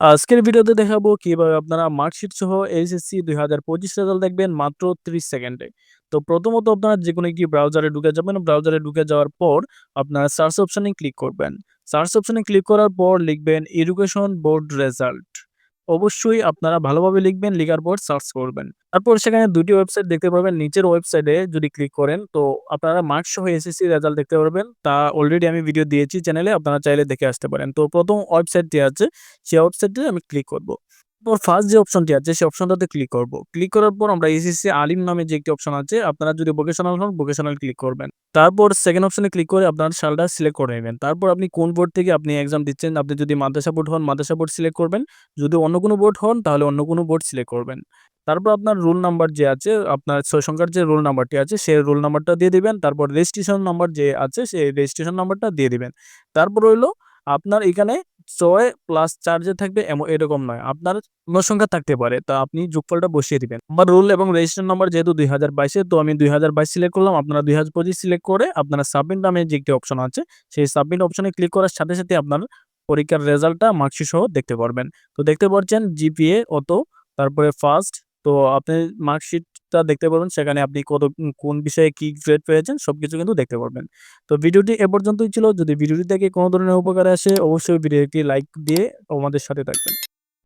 আজকের ভিডিওতে দেখাবো কীভাবে আপনারা মার্কশিট সহ এইচএসসি ২০২৫ রেজাল্ট দেখবেন মাত্র ৩০ সেকেন্ডে। তো প্রথমত আপনারা যে কোনো একটি ব্রাউজারে ঢুকে যাবেন। ব্রাউজারে ঢুকে যাওয়ার পর আপনারা সার্চ অপশানে ক্লিক করবেন। সার্চ অপশানে ক্লিক করার পর লিখবেন এডুকেশন বোর্ড রেজাল্ট। অবশ্যই আপনারা ভালোভাবে লিখবেন, লিখার পর সার্চ করবেন। তারপর সেখানে দুটি ওয়েবসাইট দেখতে পাবেন নিচের ওয়েবসাইটে যদি ক্লিক করেন তো আপনারা মার্কস সহ এসএসসি রেজাল্ট দেখতে পারবেন। তা অলরেডি আমি ভিডিও দিয়েছি চ্যানেলে আপনারা চাইলে দেখে আসতে পারেন। তো প্রথম ওয়েবসাইটটি আছে সেই ওয়েবসাইটে আমি ক্লিক করব। তারপর ফার্স্ট যে অপশনটি আছে সেই অপশনটাতে ক্লিক করব। ক্লিক করার পর আমরা এসএসসি আলিম নামে যে একটি অপশন আছে আপনারা যদি ভোকেশনাল হন ভোকেশনাল ক্লিক করবেন। তারপর সেকেন্ড অপশনে ক্লিক করে আপনার সালটা সিলেক্ট করে নেবেন। তারপর আপনি কোন বোর্ড থেকে আপনি এক্সাম দিচ্ছেন, আপনি যদি মাদ্রাসা বোর্ড হন মাদ্রাসা বোর্ড সিলেক্ট করবেন। যদি অন্য কোনো বোর্ড হন তাহলে অন্য কোনো বোর্ড সিলেক্ট করবেন। তারপর আপনার রোল নাম্বার যে আছে আপনার ৬ সংখ্যার যে রোল নাম্বারটি আছে সেই রোল নাম্বারটা দিয়ে দিবেন। তারপর রেজিস্ট্রেশন নাম্বার যে আছে সেই রেজিস্ট্রেশন নাম্বারটা দিয়ে দিবেন। তারপর হইল আপনার এখানে ৬ প্লাস ৪ যে থাকবে এরকম নয়। আপনার অন্য সংখ্যা থাকতে পারে। তা আপনি যোগফলটা বসিয়ে দিবেন। আমার রোল এবং রেজিস্ট্রেশন নাম্বার যেহেতু দুই হাজার বাইশে তো আমি ২০২২ সিলেক্ট করলাম। আপনারা ২০২৫ সিলেক্ট করে আপনারা সাবমিট নামে যে একটি অপশন আছে সেই সাবমিট অপশনে ক্লিক করার সাথে, সাথে আপনার পরীক্ষার রেজাল্টটা মার্কশিট সহ দেখতে পারবেন। তো দেখতে পাচ্ছেন জিপিএ অত, তারপরে ফার্স্ট তো আপনি মার্কশিটটা দেখতে পারবেন, সেখানে আপনি কত কোন বিষয়ে কি গ্রেড পেয়েছেন, সবকিছু কিন্তু দেখতে পারবেন। তো ভিডিওটি এ পর্যন্তই ছিল। যদি ভিডিওটি থেকে কোনো ধরনের উপকারে আসে, অবশ্যই ভিডিওটি লাইক দিয়ে আমাদের সাথে থাকবেন।